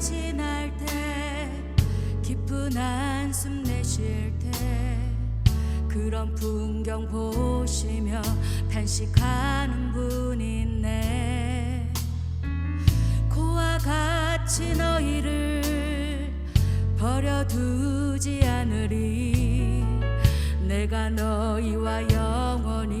지날 때 깊은 한숨 내쉴 때 그런 풍경 보시며 탄식하는 분 있네 코와 같이 너희를 버려두지 않으리. 내가 너희와 영원히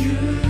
주